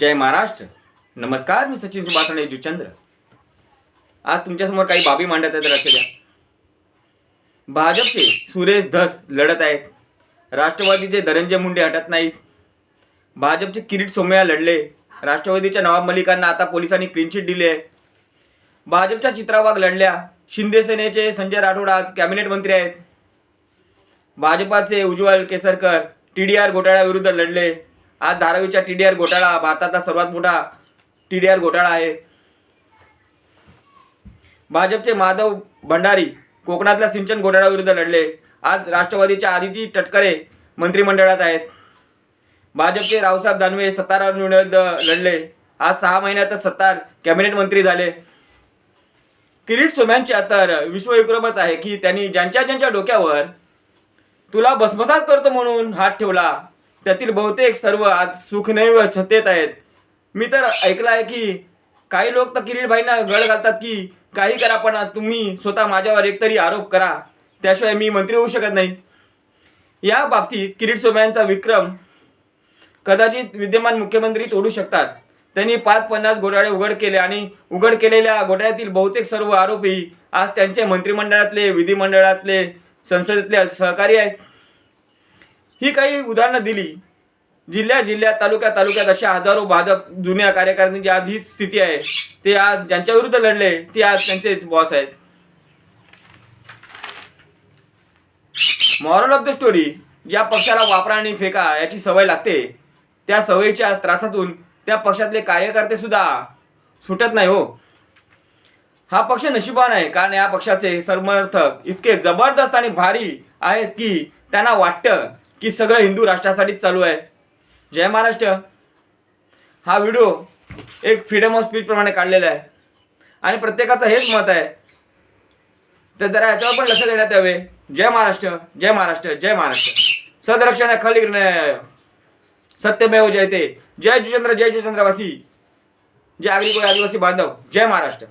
जय महाराष्ट्र. नमस्कार मी सचिन सुभाषणे जुचंद्र. आज तुमच्यासमोर काही बाबी मांडत आहेत लक्ष द्या. भाजपचे सुरेश धस लढत आहेत. राष्ट्रवादीचे धनंजय मुंडे हटत नाहीत. भाजपचे किरीट सोमय्या लढले. राष्ट्रवादीच्या नवाब मलिकांना आता पोलिसांनी क्लीनचिट दिली. आहे भाजपच्या चित्रावाग लढल्या. शिंदे सेनेचे संजय राठोड आज कॅबिनेट मंत्री आहेत. भाजपाचे Ujjwal Kesarkar T D R घोटाळ्याविरुद्ध लढले. आज धारावीचा टी डी आर घोटाळा भारताचा सर्वात मोठा टी डी आर घोटाळा आहे. भाजपचे माधव भंडारी कोकणातल्या सिंचन घोटाळ्याविरुद्ध लढले. आज राष्ट्रवादीच्या आदिती टटकरे मंत्रिमंडळात आहेत. भाजपचे रावसाहेब दानवे सत्ताराविरुद्ध लढले. आज सहा महिन्यातच सत्तार कॅबिनेट मंत्री झाले. किरीट सोम्यांचे तर विश्वविक्रमच आहे की त्यांनी ज्यांच्या ज्यांच्या डोक्यावर तुला भस्मसात करतो म्हणून हात ठेवला. त्यातील बहुतेक सर्व आज सुखनैव छतेत आहेत. मी तर ऐकलं आहे की काही लोक तर किरीटभाईंना गळ घालतात की काही करा पण तुम्ही स्वतः माझ्यावर एकतरी आरोप करा. त्याशिवाय मी मंत्री होऊ शकत नाही. या बाबतीत किरीट सोम्यांचा विक्रम कदाचित विद्यमान मुख्यमंत्री तोडू शकतात. त्यांनी पाच पन्नास घोटाळे उघड केले आणि उघड केलेल्या घोटाळ्यातील बहुतेक सर्व आरोपी आज त्यांचे मंत्रिमंडळातले विधिमंडळातले संसदेतले सहकारी आहेत. ही काही उदाहरणं दिली. जिल्ह्या जिल्ह्यात तालुक्या तालुक्यात अशा हजारो भाजप जुन्या कार्यकारिणीची आज हीच स्थिती आहे ते आज ज्यांच्या विरुद्ध लढले ते आज त्यांचेच बॉस आहेत. मॉरल ऑफ द स्टोरी ज्या पक्षाला वापरा आणि फेका याची सवय लागते त्या सवयीच्या त्रासातून त्या पक्षातले कार्यकर्ते सुद्धा सुटत नाही हो. हा पक्ष नशिबान आहे कारण या पक्षाचे समर्थक इतके जबरदस्त आणि भारी आहेत की त्यांना वाटतं की सगळं हिंदू राष्ट्रासाठीच चालू आहे. जय महाराष्ट्र. हा व्हिडिओ एक फ्रीडम ऑफ स्पीचप्रमाणे काढलेला आहे. आणि प्रत्येकाचं हेच मत आहे. तर जरा याच्यावर पण लक्ष देण्यात यावे. जय महाराष्ट्र जय महाराष्ट्र जय महाराष्ट्र. सदरक्षण खाली सत्यमेव जयते. जय जुचंद्र जय जुचंद्रवासी. जय आगरी कोळी आदिवासी बांधव. जय महाराष्ट्र.